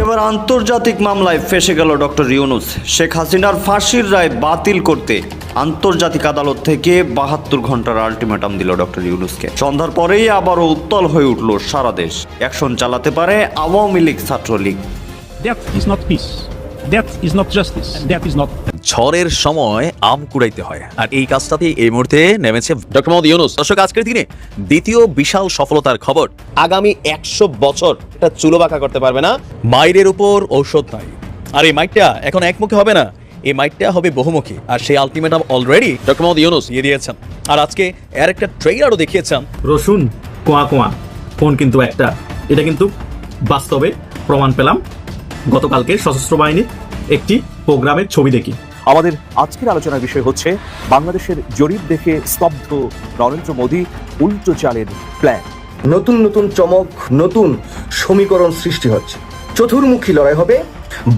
একেবারে আন্তর্জাতিক মামলায় ফেসে গেল ডক্টর ইউনুস। শেখ হাসিনার ফাঁসির রায় বাতিল করতে আন্তর্জাতিক আদালত থেকে বাহাত্তর ঘণ্টার আলটিমেটাম দিল ডক্টর ইউনুসকে। সন্ধ্যার পরেই আবারও উত্তল হয়ে উঠল সারা দেশ। অ্যাকশন চালাতে পারে আওয়ামী লীগ ছাত্রলীগ। পিস ঝড়ের সময় আম কুড়াইতে হয়। আর এই কাজটাতে এই মুহূর্তে নেমেছে ডক্টর মোহাম্মদ ইউনুস। দর্শক, আজকের দিনে দ্বিতীয় বিশাল সফলতার খবর, আগামী একশো বছর এটা চুলো বাঁকা করতে পারবে না। মাইরের উপর ঔষধ নাই। আর এই মাইকটা এখন একমুখী হবে না। এই মাইকটা হবে বহুমুখী। আর সেই ultimatum already doctor Mohammad Yunus দিয়ে দিয়েছেন। আর আজকে এর একটা ট্রেইলারও দেখিয়েছেন। রসুন, কোয়া কোয়া, ফোন কিন্তু একটা। এটা কিন্তু বাস্তবে প্রমাণ পেলাম। গতকালকে সশস্ত্র বাহিনীর একটি প্রোগ্রামের ছবি দেখি। আমাদের আজকের আলোচনার বিষয় হচ্ছে বাংলাদেশের জরিপ দেখে স্তব্ধ নরেন্দ্র মোদী উল্টো চালের প্ল্যান নতুন নতুন চমক, নতুন সমীকরণ সৃষ্টি হচ্ছে। চতুর্মুখী লড়াই হবে।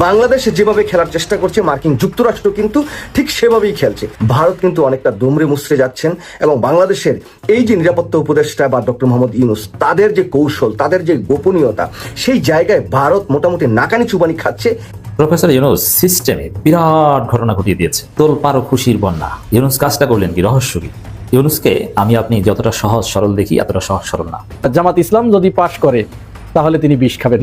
বাংলাদেশ যেভাবে খেলার চেষ্টা করছে, মার্কিন যুক্তরাষ্ট্র কিন্তু ঠিক সেভাবেই খেলছে। ভারত কিন্তু অনেকটা দুমড়ে মুচড়ে যাচ্ছেন এবং বাংলাদেশের এই যে নিরাপত্তা উপদেষ্টা বা ডক্টর মোহাম্মদ ইউনুস, তাদের যে কৌশল, তাদের যে গোপনীয়তা, সেই জায়গায় ভারত মোটামুটি নাকানি চুবানি খাচ্ছে প্রফেসর ইউনুস সিস্টেমে বিরাট ঘটনা ঘটিয়ে দিয়েছে। তোল পারো খুশির বন্যা। ইউনুস, কাজটা করলেন কি? রহস্য কি ইউনুসকে আমি আপনি যতটা সহজ সরল দেখি, এতটা সহজ সরল না। জামাত ইসলাম যদি পাশ করে, তাহলে তিনি বিষ খাবেন।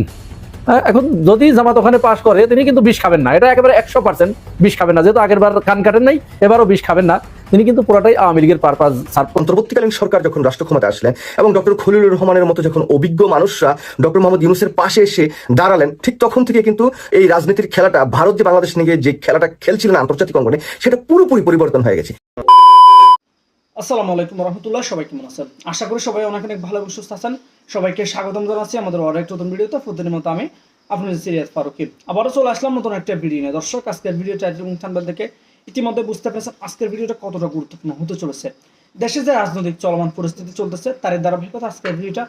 এখন যদি জামাত ওখানে পাশ করে, তিনি কিন্তু বিষ খাবেন না। এটা একেবারে একশো পার্সেন্ট বিষ খাবেন না। যেহেতু আগের বার কান কাটেন নাই, এবারও বিষ খাবেন না। তিনি কিন্তু পুরোটাই আওয়ামী লীগের পারপাস অন্তর্বর্তীকালীন সরকার যখন রাষ্ট্র ক্ষমতা আসলেন এবং ডক্টর খলিলুর রহমানের মতো যখন অভিজ্ঞ মানুষরা ডক্টর মোহাম্মদ ইউনুসের পাশে এসে দাঁড়ালেন, ঠিক তখন থেকে কিন্তু এই রাজনীতির খেলাটা ভারত যে বাংলাদেশ নিয়ে যে খেলাটা খেলছিলেন আন্তর্জাতিক অঙ্গনে, সেটা পুরোপুরি পরিবর্তন হয়ে গেছে। আসসালামু আলাইকুম রহমতুল্লাহ, সবাই কেমন আছেন? আশা করি সবাই অনেক অনেক ভালো এবং সুস্থ আছেন। সবাইকে স্বাগতম জানাচ্ছি আমাদের অনেক নতুন ভিডিওতে। প্রতিদিনের মতো আমি আপনাদের সিরিয়াস ফারুকি। আবারও চলে আসলাম নতুন একটা ভিডিও নিয়ে। দর্শক, আজকের ভিডিও টাইটেল এবং থেকে ইতিমধ্যে বুঝতে পেরেছেন আজকের ভিডিওটা কতটা গুরুত্বপূর্ণ হতে চলেছে। দেশে যে রাজনৈতিক চলমান পরিস্থিতি চলতেছে, তার ধারাবাহিকতা আজকের ভিডিওটা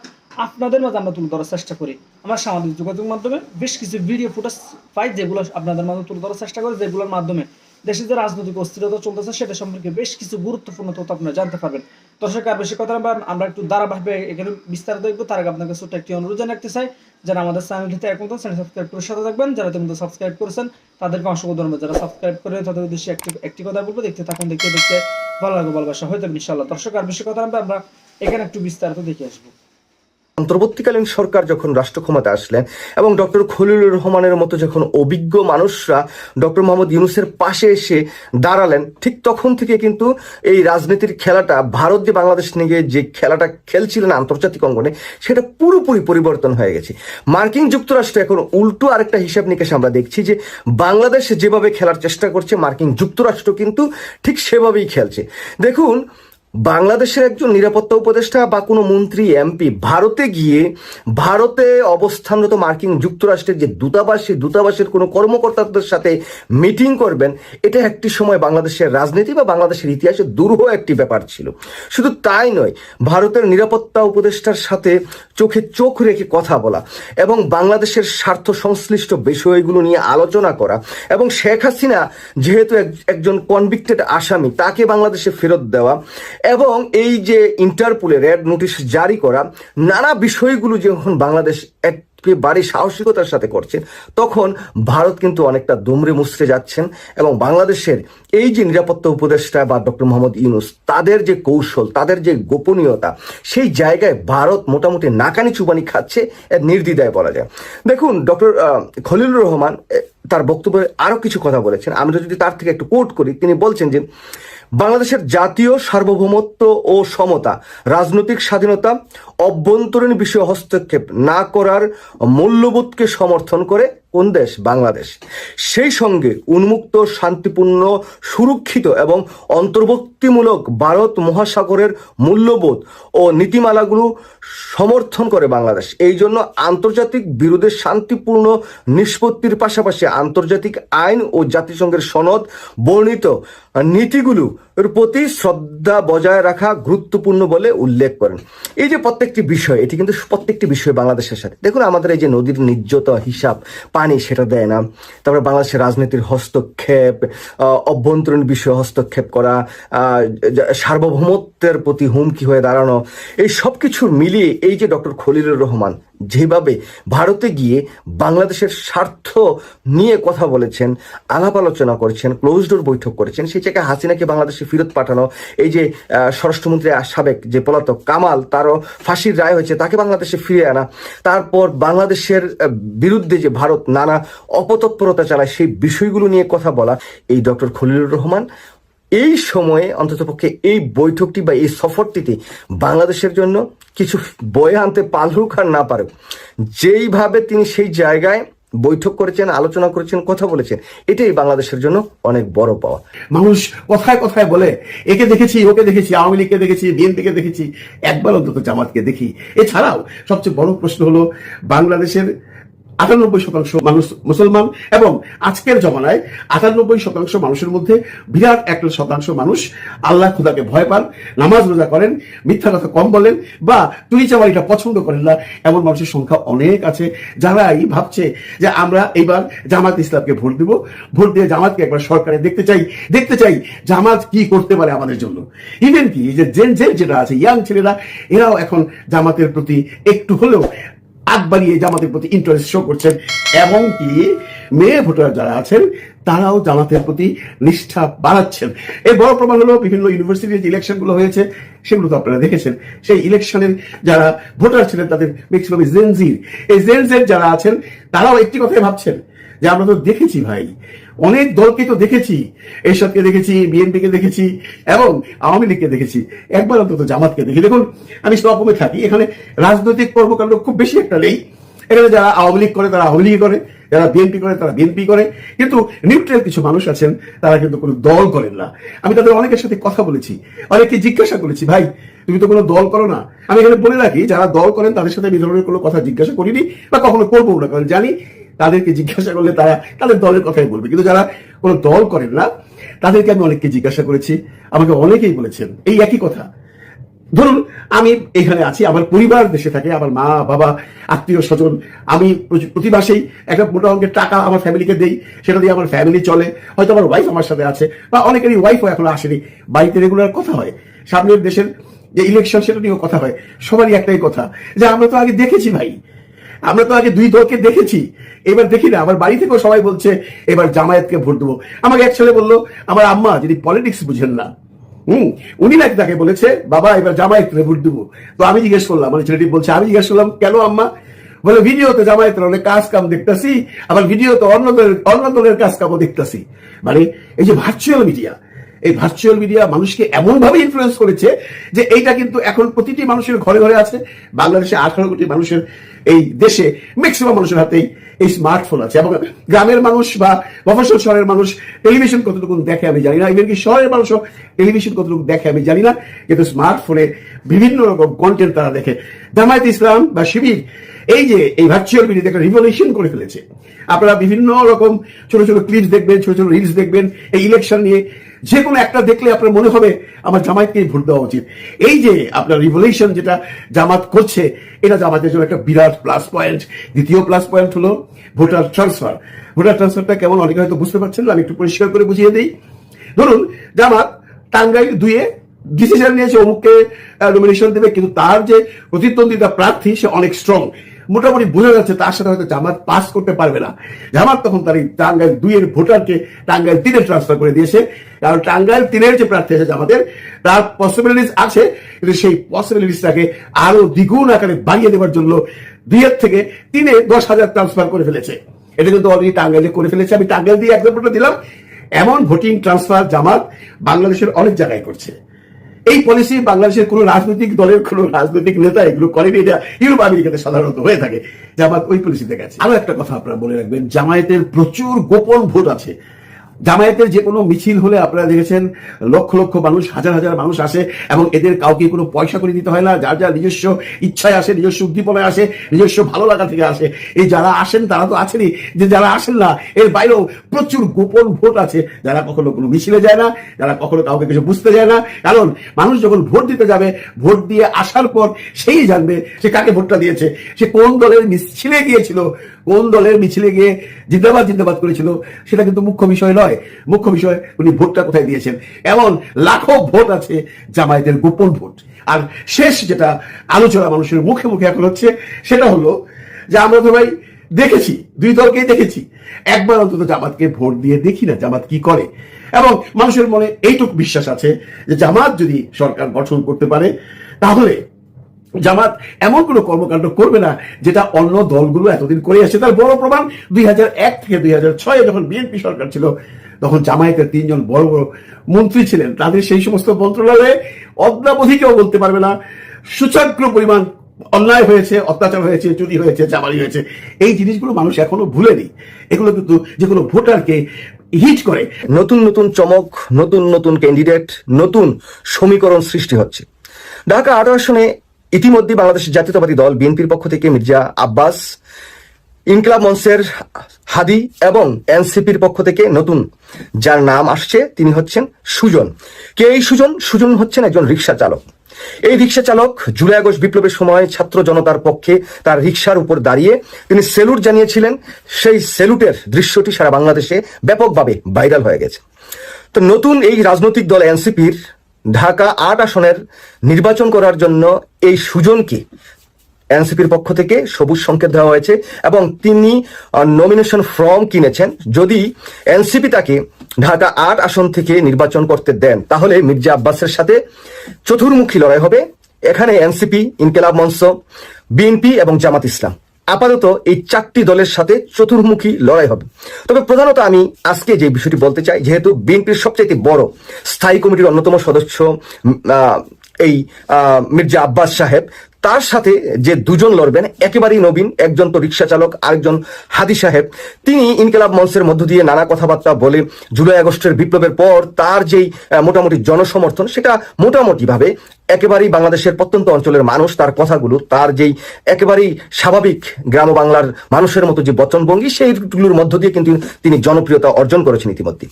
আপনাদের মাঝে আমরা তুলে ধরার চেষ্টা করি। আমরা সামাজিক যোগাযোগ মাধ্যমে বেশ কিছু ভিডিও ফুটেজ পাই, যেগুলো আপনাদের মাঝে তুলে ধরার চেষ্টা করি, যেগুলোর মাধ্যমে দেশে যে রাজনৈতিক অস্থিরতা চলতেছে, সেটা সম্পর্কে বেশ কিছু গুরুত্বপূর্ণ তথ্য আপনারা জানতে পারবেন। দর্শক, আর বেশি কথা আমরা একটু ধারাবাহিকভাবে এখানে বিস্তারিত দেখব। তার আগে আপনাকে ছোট্ট একটি অনুরোধ জানাতে চাই, যারা আমাদের চ্যানেলটিতে এখন চ্যানেল সাবস্ক্রাইব করে সাথে থাকবেন, যারা তুমি সাবস্ক্রাইব করেছেন, তাদেরকে অসংখ্য ধন্যবাদ। যারা সাবস্ক্রাইব করে তাদের উদ্দেশ্যে একটি একটি কথা বলব, দেখতে থাকুন, দেখতে দেখতে ভালো লাগবে, ভালোবাসা হয়ে যাবে ইনশাল্লাহ দর্শক, আর বেশি কথা আমরা এখানে একটু বিস্তারিত দেখে আসব। অন্তর্বর্তীকালীন সরকার যখন রাষ্ট্র ক্ষমতা আসলেন এবং ডক্টর খলিলুর রহমানের মতো যখন অভিজ্ঞ মানুষরা ডক্টর মোহাম্মদ ইউনুসের পাশে এসে দাঁড়ালেন, ঠিক তখন থেকে কিন্তু এই রাজনীতির খেলাটা, ভারত যে বাংলাদেশ নিয়ে যে খেলাটা খেলছিলেন আন্তর্জাতিক অঙ্গনে, সেটা পুরোপুরি পরিবর্তন হয়ে গেছে। মার্কিন যুক্তরাষ্ট্র এখন উল্টো আরেকটা হিসাব নিকেশ আমরা দেখছি যে বাংলাদেশ যেভাবে খেলার চেষ্টা করছে, মার্কিন যুক্তরাষ্ট্র কিন্তু ঠিক সেভাবেই খেলছে। দেখুন বাংলাদেশের একজন নিরাপত্তা উপদেষ্টা বা কোনো মন্ত্রী, এমপি ভারতে গিয়ে ভারতে অবস্থানরত মার্কিন যুক্তরাষ্ট্রের যে দূতাবাস সেই দূতাবাসের কোনো কর্মকর্তাদের সাথে মিটিং করবেন, এটা একটি সময় বাংলাদেশের রাজনীতি বা বাংলাদেশের ইতিহাসে দুরূহ একটি ব্যাপার ছিল। শুধু তাই নয়, ভারতের নিরাপত্তা উপদেষ্টার সাথে চোখে চোখ রেখে কথা বলা এবং বাংলাদেশের স্বার্থ সংশ্লিষ্ট বিষয়গুলো নিয়ে আলোচনা করা এবং শেখ হাসিনা যেহেতু এক- একজন কনভিক্টেড আসামি, তাকে বাংলাদেশে ফেরত দেওয়া এবং এই যে ইন্টারপোলে রেড নোটিশ জারি করা, নানা বিষয়গুলো যখন বাংলাদেশ একেবারে সাহসিকতার সাথে করছেন তখন ভারত কিন্তু অনেকটা দুমড়ে মুচড়ে যাচ্ছেন এবং বাংলাদেশের এই যে নিরাপত্তা উপদেষ্টা বা ডক্টর মোহাম্মদ ইউনুস, তাদের যে কৌশল, তাদের যে গোপনীয়তা, সেই জায়গায় ভারত মোটামুটি নাকানি চুবানি খাচ্ছে এর নির্দ্বিধায় বলা যায়। দেখুন, ডক্টর খলিলুর রহমান তার বক্তব্যে আরও কিছু কথা বলেছেন। আমরা যদি তার থেকে একটু কোট করি, তিনি বলছেন যে বাংলাদেশের জাতীয় সার্বভৌমত্ব ও সমতা, রাজনৈতিক স্বাধীনতা, অভ্যন্তরীণ বিষয়ে হস্তক্ষেপ না করার মূল্যবোধকে সমর্থন করে কোন দেশ? বাংলাদেশ। সেই সঙ্গে উন্মুক্ত, শান্তিপূর্ণ, সুরক্ষিত এবং অন্তর্ভুক্তিমূলক ভারত মহাসাগরের মূল্যবোধ ও নীতিমালাগুলো সমর্থন করে বাংলাদেশ। এই জন্য আন্তর্জাতিক বিরোধের শান্তিপূর্ণ নিষ্পত্তির পাশাপাশি আন্তর্জাতিক আইন ও জাতিসংঘের সনদ বর্ণিত নীতিগুলো এর প্রতি শ্রদ্ধা বজায় রাখা গুরুত্বপূর্ণ বলে উল্লেখ করেন। এই যে প্রত্যেকটি বিষয়, এটি কিন্তু প্রত্যেকটি বিষয় বাংলাদেশের সাথে। দেখুন আমাদের এই যে নদীর নির্যত হিসাব পানি সেটা দেয় না। তারপরে বাংলাদেশের রাজনীতির হস্তক্ষেপ অভ্যন্তরীণ বিষয়ে হস্তক্ষেপ করা সার্বভৌমত্বের প্রতি হুমকি হয়ে দাঁড়ানো, এই সব কিছু মিলিয়ে এই যে ডক্টর খলিলুর রহমান যেভাবে ভারতে গিয়ে বাংলাদেশের স্বার্থ নিয়ে কথা বলেছেন, আলাপ আলোচনা করেছেন ক্লোজ ডোর বৈঠক করেছেন, সেই জায়গায় হাসিনাকে বাংলাদেশে ফেরত পাঠানো, এই যে স্বরাষ্ট্রমন্ত্রী সাবেক যে পলাতক কামাল, তারও ফাঁসির রায় হয়েছে, তাকে বাংলাদেশে ফিরে আনা। তারপর বাংলাদেশের বিরুদ্ধে যে ভারত নানা অপতৎপরতা চালায়, সেই বিষয়গুলো নিয়ে কথা বলা, এই ডক্টর খলিলুর রহমান এই সময়ে অন্ততপক্ষে এই বৈঠকটি বা এই সফরটিতে বাংলাদেশের জন্য কিছু বয়ে আনতে পারুক আর না পারুক, যেইভাবে তিনি সেই জায়গায় বৈঠক করেছেন, আলোচনা করেছেন, কথা বলেছেন, এটাই বাংলাদেশের জন্য অনেক বড় পাওয়া। মানুষ কথায় কথায় বলে, একে দেখেছি, ওকে দেখেছি, আওয়ামী লীগকে দেখেছি, বিএনপিকে দেখেছি একবার অন্তত জামাতকে দেখি। এছাড়াও সবচেয়ে বড় প্রশ্ন হলো, বাংলাদেশের আটানব্বই শতাংশ মানুষ মুসলমান এবং আজকের জমানায় আটানব্বই শতাংশ মানুষের মধ্যে বিরাট একটা শতাংশ মানুষ আল্লাহ খুদাকে ভয় পান, নামাজ রোজা করেন, মিথ্যা কথা কম বলেন বা চুরি চামারিটা পছন্দ করেন না, এমন মানুষের সংখ্যা অনেক আছে যারাই ভাবছে যে আমরা এইবার জামাত ইসলামকে ভোট দিব। ভোট দিয়ে জামাতকে একবার সরকারে দেখতে চাই দেখতে চাই জামাত কি করতে পারে আমাদের জন্য। ইভেন কি, যে জেন জেন যেটা আছে, ইয়াং ছেলেরা, এরাও এখন জামাতের প্রতি একটু হলেও আগ বাড়িয়ে জামাতের প্রতি ইন্টারেস্ট শো করছেন। এবং কি, মেয়ে ভোটার যারা আছেন, তারাও জামাতের প্রতি নিষ্ঠা বাড়াচ্ছেন। এর বড় প্রমাণ হলো বিভিন্ন ইউনিভার্সিটির যে ইলেকশনগুলো হয়েছে, সেগুলো তো আপনারা দেখেছেন। সেই ইলেকশনের যারা ভোটার ছিলেন, তাদের ম্যাক্সিমাম জেনজির এই জেনজের যারা আছেন, তারাও একটি কথাই ভাবছেন, যে আমরা তো দেখেছি ভাই অনেক দলকে তো দেখেছি, এরশাদকে দেখেছি, বিএনপিকে দেখেছি, এবং আওয়ামী লীগকে দেখেছি। একবার অন্তত জামাতকে দেখি। দেখুন, আমি স্টকহোমে থাকি, এখানে রাজনৈতিক কর্মকাণ্ড খুব বেশি একটা নেই। এখানে যারা আওয়ামী লীগ করে, তারা আওয়ামী লীগ করে, যারা বিএনপি করে, তারা বিএনপি করে। কিন্তু নিউট্রাল কিছু মানুষ আছেন, তারা কিন্তু কোনো দল করেন না। আমি তাদের অনেকের সাথে কথা বলেছি, অনেককে জিজ্ঞাসা করেছি, ভাই, তুমি তো কোনো দল করো না? আমি এখানে বলে রাখি, যারা দল করেন, তাদের সাথে আমি ধরনের কোনো কথা জিজ্ঞাসা করিনি বা কখনো করব না, কারণ জানি তাদেরকে জিজ্ঞাসা করলে তারা তাদের দলের কথাই বলবে। কিন্তু যারা কোনো দল করেন না, তাদেরকে আমি অনেককে জিজ্ঞাসা করেছি, আমাকে অনেকেই বলেছেন, এই একই কথা। ধরুন, আমি এখানে আছি, আমার পরিবার দেশে থাকে, আমার মা, বাবা, আত্মীয় স্বজন, আমি প্রতি- মাসেই একটা মোটা অঙ্কের টাকা আমার ফ্যামিলিকে দেই, সেটা দিয়ে আমার ফ্যামিলি চলে। হয়তো আমার ওয়াইফ আমার সাথে আছে, বা অনেকেরই ওয়াইফও এখনও আসেনি, বাড়িতে রেগুলার কথা হয়। সামনের দেশের যে ইলেকশন সেটা নিয়েও কথা হয়। সবারই একটাই কথা, যে আমরা তো আগে দেখেছি ভাই আমরা তো আগে দুই দলকে দেখেছি। এবার দেখি না, আমার বাড়ি থেকেও সবাই বলছে, এবার জামায়াতকে ভোট দেবো। আমাকে এক ছেলে বলল, আমার আম্মা যিনি পলিটিক্স বুঝেন না, হুম, উনি নাকি তাকে বলেছে, বাবা, এবার জামায়াতকে ভোট দেবো। তো আমি জিজ্ঞেস করলাম মানে ছেলেটি বলছে, আমি জিজ্ঞেস করলাম, কেন আম্মা? বলে, ভিডিওতে জামায়াতের অনেক কাজ কাম দেখতেছি, আবার ভিডিওতে অন্য দলের অন্য দলের কাজ কামও দেখতেছি। মানে এই যে ভার্চুয়াল মিডিয়া এই ভার্চুয়াল মিডিয়া মানুষকে এমন ভাবে ইনফ্লুয়েন্স করেছে যে এইটা কিন্তু এখন প্রতিটি মানুষের ঘরে ঘরে আছে। বাংলাদেশে আঠারো কোটি মানুষের এই দেশে ম্যাক্সিমাম মানুষের হাতেই এই স্মার্টফোন আছে। এবং গ্রামের মানুষ বা মফস্বল শহরের মানুষ টেলিভিশন কতটুকু দেখে আমি জানি না। এমনকি শহরের মানুষও টেলিভিশন কতটুকু দেখে আমি জানি না। কিন্তু স্মার্টফোনে বিভিন্ন রকম কন্টেন্ট তারা দেখে। জামায়াত ইসলাম বা শিবির এই যে, এই ভার্চুয়াল মিডিয়া একটা রিভলিউশন করে ফেলেছে। আপনারা বিভিন্ন রকম ছোট ছোট ক্লিপস দেখবেন, ছোট ছোট রিলস দেখবেন, এই ইলেকশন নিয়ে যে কোনো একটা দেখলে আপনার মনে হবে, আমার জামায়াতকেই ভোট দেওয়া উচিত। এই যে, আপনার রিভলিউশন যেটা জামাত করছে, এটা জামাতের জন্য একটা বিরাট প্লাস পয়েন্ট দ্বিতীয় প্লাস পয়েন্ট হলো ভোটার ট্রান্সফার ভোটার ট্রান্সফারটা কেমন, অনেকে হয়তো বুঝতে পারছেন না, আমি একটু পরিষ্কার করে বুঝিয়ে দিই। ধরুন, জামাত টাঙ্গাইল দুয়ে ডিসিশন নিয়েছে অমুককে নমিনেশন দেবে, কিন্তু তার যে প্রতিদ্বন্দ্বিতা প্রার্থী, সে অনেক স্ট্রং মোটামুটি বোঝা যাচ্ছে তার সাথে হয়তো জামাত পাস করতে পারবে না। জামাত তখন তার এই টাঙ্গাইল দুইয়ের ভোটারকে টাঙ্গাইল তিনে ট্রান্সফার করে দিয়েছে। কারণ টাঙ্গাইল তিনের যে প্রার্থী আছে জামাতের, তার পসিবিলিটিস আছে, কিন্তু সেই পসিবিলিটিসটাকে আরও দ্বিগুণ আকারে বাড়িয়ে দেওয়ার জন্য দুইয়ের থেকে তিনে দশ হাজার ট্রান্সফার করে ফেলেছে। এটা কিন্তু অলরেডি টাঙ্গাইলে করে ফেলেছে। আমি টাঙ্গাইল দিয়ে এক্সাম্পলটা দিলাম, এমন ভোটিং ট্রান্সফার জামাত বাংলাদেশের অনেক জায়গায় করছে। এই পলিসি বাংলাদেশের কোন রাজনৈতিক দলের কোন রাজনৈতিক নেতা এগুলো করেনি। এটা ইউরোপ আমেরিকাতে সাধারণত হয়ে থাকে। জামাত ওই পলিসিতে গেছে। আরও একটা কথা আপনারা বলে রাখবেন, জামায়াতের প্রচুর গোপন ভোট আছে। জামায়াতের যে কোনো মিছিল হলে আপনারা দেখেছেন, লক্ষ লক্ষ মানুষ, হাজার হাজার মানুষ আসে এবং এদের কাউকে কোনো পয়সা করে দিতে হয় না, যার যার নিজস্ব ইচ্ছায় আসে, নিজস্ব উদ্দীপনায় আসে, নিজস্ব ভালো লাগা থেকে আসে। এই যারা আসেন, তারা তো আছেনই যে যারা আসেন না, এর বাইরেও প্রচুর গোপন ভোট আছে। যারা কখনো কোনো মিছিলে যায় না, যারা কখনো কাউকে কিছু বুঝতে যায় না। কারণ মানুষ যখন ভোট দিতে যাবে, ভোট দিয়ে আসার পর সেই জানবে সে কাকে ভোটটা দিয়েছে। সে কোন দলের মিছিলে গিয়েছিল কোন দলের মিছিলে গিয়ে জিন্দাবাদ জিন্দাবাদ করেছিল, সেটা কিন্তু মুখ্য বিষয় নয়। মুখ্য বিষয়, উনি ভোটটা কোথায় দিয়েছেন? এমন লাখো ভোট আছে, জামায়াতের গোপন ভোট। আর শেষ যেটা আলোচনা মানুষের মুখে মুখে এখন হচ্ছে, সেটা হলো যে আমরা তো ভাই দেখেছি, দুই দলকেই দেখেছি। একবার অন্তত জামাতকে ভোট দিয়ে দেখি না, জামাত কি করে। এবং মানুষের মনে এইটুকু বিশ্বাস আছে যে জামাত যদি সরকার গঠন করতে পারে, তাহলে জামাত এমন কোনো কর্মকাণ্ড করবে না যেটা অন্য দলগুলো এতদিন করে আসছে। তার বড় প্রমাণ, দুই থেকে দুই যখন বিএনপি সরকার ছিল, তখন জামায়াতের তিনজন বড় বড় মন্ত্রী ছিলেন। তাদের সেই সমস্ত মন্ত্রণালয়ে অদ্যাবধি কেউ বলতে পারবে না। সুচাগ্র পরিমাণ অন্যায় হয়েছে, অত্যাচার হয়েছে, চুরি হয়েছে, চামারি হয়েছে। এই জিনিসগুলো মানুষ এখনও ভুলেনি। এগুলো কিন্তু যে কোনো ভোটারকে হিট করে। নতুন নতুন চমক, নতুন নতুন ক্যান্ডিডেট নতুন সমীকরণ সৃষ্টি হচ্ছে। ঢাকা আট আসনে ইতিমধ্যে বাংলাদেশ জাতীয়তাবাদী দল বিএনপির পক্ষ থেকে মির্জা আব্বাস, ইনকলাব মঞ্চের হাদি এবং এনসিপির পক্ষ থেকে নতুন যার নাম আসছে, তিনি হচ্ছেন সুজন। কে এই সুজন? সুজন হচ্ছেন একজন রিক্সা চালক। এই রিক্সা চালক জুলাই আগস্ট বিপ্লবের সময় ছাত্র জনতার পক্ষে তার রিক্সার উপর দাঁড়িয়ে তিনি সেলুট জানিয়েছিলেন। সেই সেলুটের দৃশ্যটি সারা বাংলাদেশে ব্যাপকভাবে ভাইরাল হয়ে গেছে। তো নতুন এই রাজনৈতিক দল এনসিপির ঢাকা আট আসনের নির্বাচন করার জন্য এই সুজনকে এনসিপির পক্ষ থেকে সবুজ সংকেত দেওয়া হয়েছে এবং তিনি নমিনেশন ফর্ম কিনেছেন। যদি এনসিপি তাকে ঢাকা আট আসন থেকে নির্বাচন করতে দেন, তাহলে মির্জা আব্বাসের সাথে চতুর্মুখী লড়াই হবে। এখানে এনসিপি, ইনকেলাব মঞ্চ, বিএনপি এবং জামাত ইসলাম। আপাতত এই চারটি দলের সাথে চতুর্মুখী লড়াই হবে। তবে প্রধানত আমি আজকে যে বিষয়টি বলতে চাই, যেহেতু বিএনপির সবচেয়ে বড় স্থায়ী কমিটির অন্যতম সদস্য এই মির্জা আব্বাস সাহেব তার সাথে যে দুজন লড়বেন, একেবারেই নবীন, একজন তো রিক্সা চালক, আরেকজন হাদি সাহেব, তিনি ইনকেলাব মঞ্চের মধ্য দিয়ে নানা কথাবার্তা বলে জুলাই আগস্টের বিপ্লবের পর তার যেই মোটামুটি জনসমর্থন, সেটা মোটামুটি ভাবে একেবারেই বাংলাদেশের প্রত্যন্ত অঞ্চলের মানুষ, তার কথাগুলো, তার যেই একেবারেই স্বাভাবিক গ্রাম বাংলার মানুষের মতো যে বচনভঙ্গি, সেইগুলোর মধ্য দিয়ে কিন্তু তিনি জনপ্রিয়তা অর্জন করেছেন ইতিমধ্যে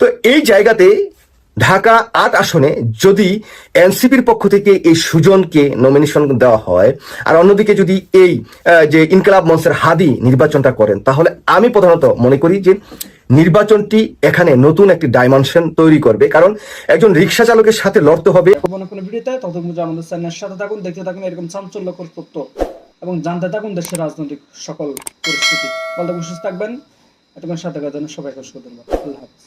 তো এই জায়গাতে ঢাকা আট আসনে যদি এনসিপির পক্ষ থেকে এই সুজনকে নমিনেশন দেওয়া হয়, আর অন্যদিকে যদি এই যে ইনকলাব মঞ্চের হাদি নির্বাচনটা করেন, তাহলে আমি প্রধানত মনে করি যে নির্বাচনটি এখানে নতুন একটি ডাইমেনশন তৈরি করবে। কারণ একজন রিক্সা চালকের সাথে লড়তে হবে। ততক্ষণ থাকুন, দেখতে থাকুন, এরকম চাঞ্চল্যকর তথ্য এবং জানতে থাকুন দেশের রাজনৈতিক সকল পরিস্থিতি। বলতে সুস্থ থাকবেন। এতক্ষণ সাথে সবাইকে আল্লাহ হাফিজ।